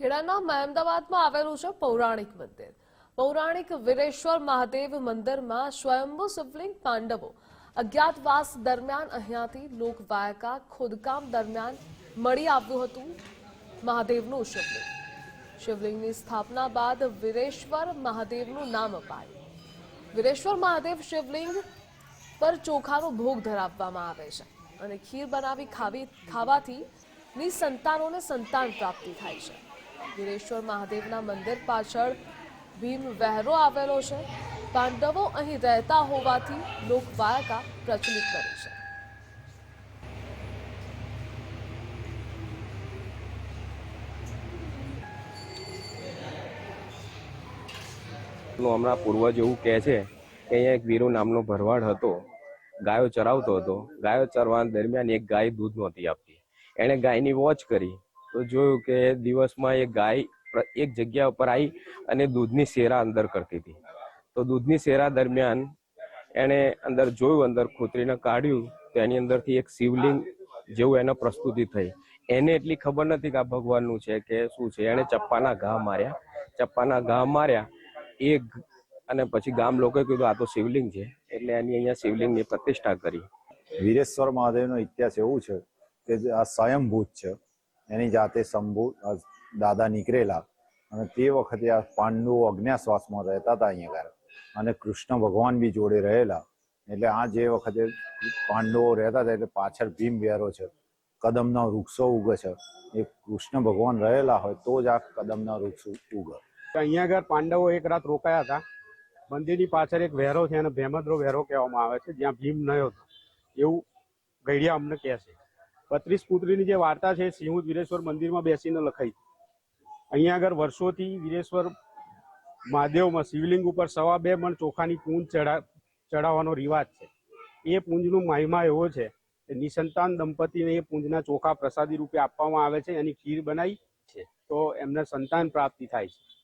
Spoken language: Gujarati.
ખેડાના અમદાવાદમાં આવેલું છે પૌરાણિક મંદિર. પૌરાણિક વીરેશ્વર મહાદેવ મંદિરમાં સ્વયંભુ શિવલિંગ પાંડવો અજ્ઞાતવાસ દરમિયાન અહીંયાથી લોકવાયકા ખોદકામ દરમિયાન મળી આવ્યું હતું મહાદેવનું શિવલિંગ. શિવલિંગની સ્થાપના બાદ વીરેશ્વર મહાદેવનું નામ અપાયું. વીરેશ્વર મહાદેવ શિવલિંગ પર ચોખાનો ભોગ ધરાવવામાં આવે છે અને ખીર બનાવી ખાવી ખાવાથી નિસંતાનોને સંતાન પ્રાપ્તિ થાય છે. વીરેશ્વર મહાદેવના મંદિર પાછળ ભીમ વહેરો આવેલો છે. પાંડવો અહીં રહેતા હોવાથી લોકવાયકા પ્રચલિત કરી છે. હમણાં પૂર્વજ એવું કહે છે કે અહીંયા એક વીરો નામનો ભરવાડ હતો. ગાયો ચરાવતો હતો. ગાયો ચરવા દરમિયાન એક ગાય દૂધ નહોતી આપતી. એણે ગાયની વોચ કરી. તો જોયું કે દિવસમાં એ ગાય એક જગ્યા ઉપર આવી અને દૂધની શેરા અંદર કરતી હતી. તો દૂધની શેરા દરમિયાન એણે અંદર જોયું, અંદર ખોતરીને કાઢ્યું, તો એની અંદરથી એક શિવલિંગ જેવું એને પ્રસ્તુતિ થઈ. એને એટલી ખબર નથી કે આ ભગવાનનું છે કે શું છે. એણે ચપ્પાના ઘા માર્યા. ચપ્પાના ઘા માર્યા, એ અને પછી ગામ લોકોએ કીધું, આ તો શિવલિંગ છે. એટલે એની અહીંયા શિવલિંગની પ્રતિષ્ઠા કરી. વીરેશ્વર મહાદેવનો ઇતિહાસ એવું છે કે આ સ્વયંભૂત છે. એની જાતે શંભુ દાદા નીકળેલા. અને તે વખતે આ પાંડવો અજ્ઞાશ્વાસમાં રહેતા હતા અહીંયા અને કૃષ્ણ ભગવાન બી જોડે રહેલા. એટલે આ જે વખતે પાંડવો રહેતા હતા, એટલે પાછળ ભીમ વેરો છે. કદમના વૃક્ષો ઉગે છે. એ કૃષ્ણ ભગવાન રહેલા હોય, તો જ આ કદમના વૃક્ષ ઉગે. અહીંયા આગળ પાંડવો એક રાત રોકાયા હતા. મંદિરની પાછળ એક વહેરો છે અને ભેમદ્રો વહેરો કહેવામાં આવે છે, જ્યાં ભીમ નયો હતો. એવું ગઈડિયા અમને કહે છે. બત્રીસ પુત્રીની જે વાર્તા છે સિંહ વીરેશ્વર મંદિરમાં બેસીને લખાઈ. અહીંયા આગળ વર્ષોથી વીરેશ્વર મહાદેવમાં શિવલિંગ ઉપર સવા બે મણ ચોખાની પૂંજ ચડા ચડાવવાનો રિવાજ છે. એ પૂંજનું મહિમા એવો છે કે નિસંતાન દંપતીને એ પૂંજના ચોખા પ્રસાદી રૂપે આપવામાં આવે છે, એની ખીર બનાવી છે. તો એમને સંતાન પ્રાપ્તિ થાય છે.